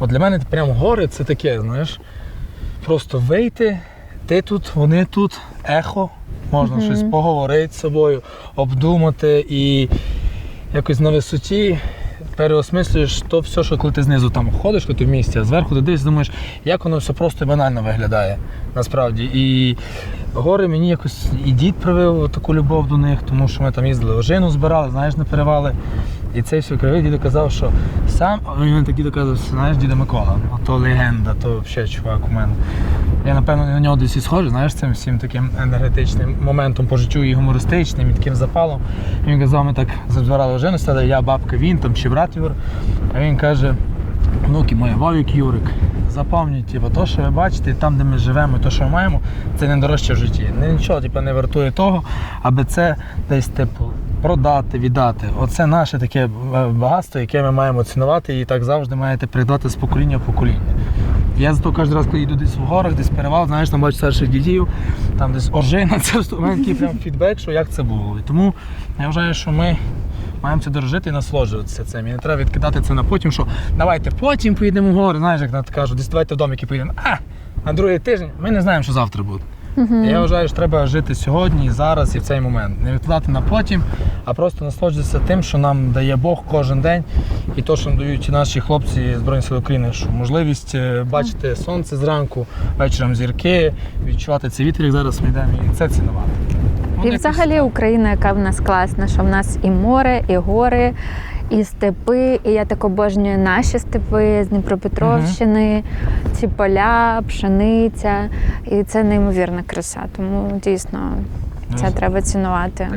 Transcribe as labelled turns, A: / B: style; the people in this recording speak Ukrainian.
A: От для мене прям гори це таке, знаєш, просто вийти, ти тут, вони тут, ехо, можна щось поговорити з собою, обдумати і якось на висоті переосмислюєш то все, що коли ти знизу там ходиш, коли ти в місті, а зверху ти дивишся, думаєш, як воно все просто і банально виглядає насправді. І гори мені якось і дід привив таку любов до них, тому що ми там їздили ожину збирали, знаєш, на перевали. І цей все кривий дідо казав, що сам він так доказав, казав, знаєш, діда Микола, то легенда, то взагалі чувак у мене. Я напевно на нього десь схожу, знаєш, цим всім таким енергетичним моментом по життю і гумористичним, і таким запалом. І він казав, ми так забирали ожину, стали я, бабка, він там чи брат Юр. А він каже, внуки моє Вовік Юрик, запам'ятайте, типу, то, що ви бачите, там, де ми живемо, і то, що ми маємо, це найдорожче в житті. Нічого типу, не вартує того, аби це десь типу, продати, віддати. Оце наше таке е, багатство, яке ми маємо цінувати, і так завжди маєте передати з покоління в покоління. Я зато кожен раз, коли йду десь в горах, десь перевал, знаєш, там бачу старших дідів, там десь оржина, це у мене такий прям фідбек, що як це було. І тому я вважаю, що ми маємо це дорожити і насолоджуватися цим. І не треба відкидати це на потім, що давайте потім поїдемо в гори, знаєш, як на кажуть, десь давайте в домики поїдемо. А, на другий тиждень ми не знаємо, що завтра буде. І Я вважаю, що треба жити сьогодні, і зараз і в цей момент. Не відкладати на потім, а просто насолоджуватися тим, що нам дає Бог кожен день, і то, що нам дають наші хлопці Збройних сил України, що можливість е, бачити сонце зранку, вечором зірки, відчувати цей вітер, як зараз ми йдемо, і це цінувати.
B: І взагалі. Україна, яка в нас класна, що в нас і море, і гори, і степи. І я так обожнюю наші степи з Дніпропетровщини, ці поля, пшениця. І це неймовірна краса. Тому дійсно це треба цінувати.